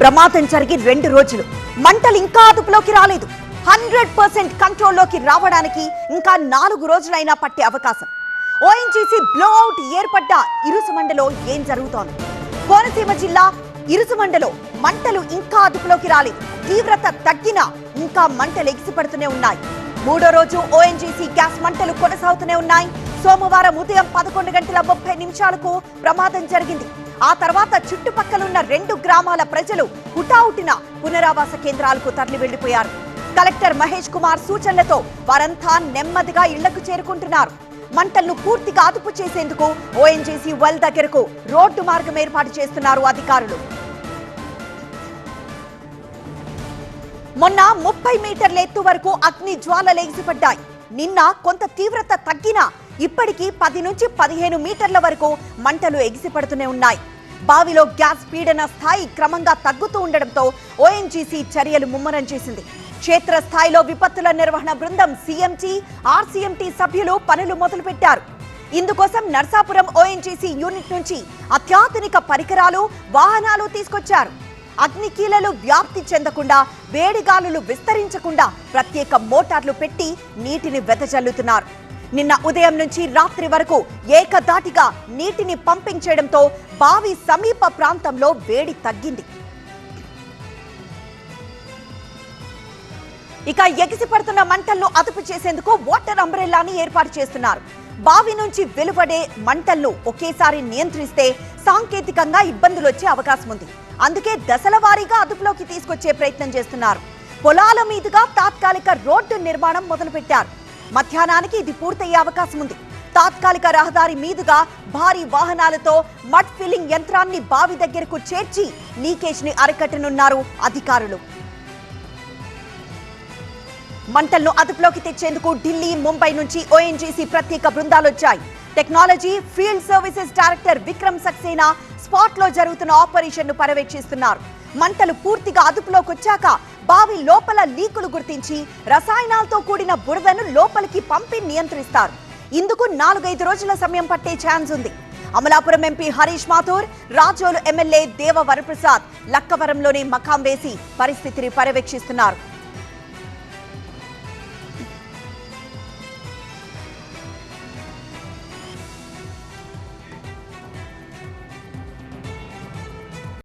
ప్రమాదం జరిగి రెండు రోజులు. మంటలు ఇంకా అదుపులోకి రాలేదు. హండ్రెడ్ పర్సెంట్ కంట్రోల్లోకి రావడానికి ఇంకా నాలుగు రోజులైనా పట్టే అవకాశం. ఓఎన్జీసీ బ్లోఅవుట్ ఏర్పడ్డ ఇరుసుమండలో ఏం జరుగుతోంది? కోనసీమ జిల్లా ఇరుసుమండలో మంటలు ఇంకా అదుపులోకి రాలేదు. తీవ్రత తగ్గినా ఇంకా మంటలు ఎగిసిపడుతూనే ఉన్నాయి. మూడో రోజు ఓఎన్జీసీ గ్యాస్ మంటలు కొనసాగుతూనే ఉన్నాయి. సోమవారం ఉదయం పదకొండు గంటల ముప్పై నిమిషాలకు ప్రమాదం జరిగింది. ఆ తర్వాత చుట్టుపక్కలున్న రెండు గ్రామాల ప్రజలు హుటాహుటిన పునరావాస కేంద్రాలకు తరలి వెళ్ళిపోయారు కలెక్టర్ మహేష్ కుమార్ సూచనలతో వారంతా నెమ్మదిగా ఇళ్ళకు చేరుకుంటున్నారు. మంటలను పూర్తిగా అదుపు చేసేందుకు ఓఎన్జీసీ వెల్ దగ్గరకు రోడ్డు మార్గం ఏర్పాటు చేస్తున్నారు అధికారులు. మొన్న ముప్పై మీటర్ల ఎత్తు వరకు అగ్ని జ్వాల లేచిపడ్డాయి నిన్న కొంత తీవ్రత తగ్గినా ఇప్పటికీ పది నుంచి పదిహేను మీటర్ల వరకు మంటలు ఎగిసిపడుతూనే ఉన్నాయి. బావిలో గ్యాస్ పీడన స్థాయి క్రమంగా తగ్గుతూ ఉండడంతో ఓఎన్జీసీ చర్యలు ముమ్మరం చేసింది. క్షేత్రస్థాయిలో విపత్తుల నిర్వహణ బృందం సీఎంటీ ఆర్సీఎంటీ సభ్యులు పనులు మొదలుపెట్టారు. ఇందుకోసం నర్సాపురం ఓఎన్జీసీ యూనిట్ నుంచి అత్యాధునిక పరికరాలు వాహనాలు తీసుకొచ్చారు. అగ్నికీలలు వ్యాప్తి చెందకుండా వేడిగాలులు విస్తరించకుండా ప్రత్యేక మోటార్లు పెట్టి నీటిని వెదజల్లుతున్నారు. నిన్న ఉదయం నుంచి రాత్రి వరకు ఏకదాటిగా నీటిని పంపింగ్ చేయడంతో బావి సమీప ప్రాంతంలో వేడి తగ్గింది. ఇక ఎగిసిపడుతున్న మంటలను అదుపు చేసేందుకు వాటర్ అంబ్రెల్లాని ఏర్పాటు చేస్తున్నారు. బావి నుంచి వెలువడే మంటలను ఒకేసారి నియంత్రిస్తే సాంకేతికంగా ఇబ్బందులు వచ్చే అవకాశం ఉంది. అందుకే దశల వారీగా అదుపులోకి తీసుకొచ్చే ప్రయత్నం చేస్తున్నారు. పొలాల మీదుగా తాత్కాలిక రోడ్డు నిర్మాణం మొదలుపెట్టారు. మధ్యాహ్నానికి ఇది పూర్తయ్యే అవకాశం ఉంది. తాత్కాలిక రహదారి మీదుగా భారీ వాహనాలతో మడ్ ఫిల్లింగ్ యంత్రాన్ని బావి దగ్గరకు చేర్చి లీకేజ్ని అరికట్టనున్నారు అధికారులు. మంటలను అదుపులోకి తెచ్చేందుకు ఢిల్లీ ముంబై నుంచి ఓఎన్జీసీ ప్రత్యేక బృందాలు వచ్చాయి. Technology field services director Vikram Saxena స్పాట్లో జరుగుతున్న ఆపరేషన్ను పర్యవేక్షిస్తున్నారు. మంటలు పూర్తిగా అదుపులోకి వచ్చాక బావి లోపల లీకులు గుర్తించి రసాయనాలతో కూడిన బురదను లోపలికి పంపి నియంత్రిస్తారు. ఇందుకు నాలుగైదు రోజుల సమయం పట్టే ఛాన్స్ ఉంది. అమలాపురం ఎంపీ హరీష్ మాథూర్ రాజోలు ఎమ్మెల్యే దేవ వరప్రసాద్ లక్కవరంలోనే మకాం వేసి పరిస్థితిని పర్యవేక్షిస్తున్నారు.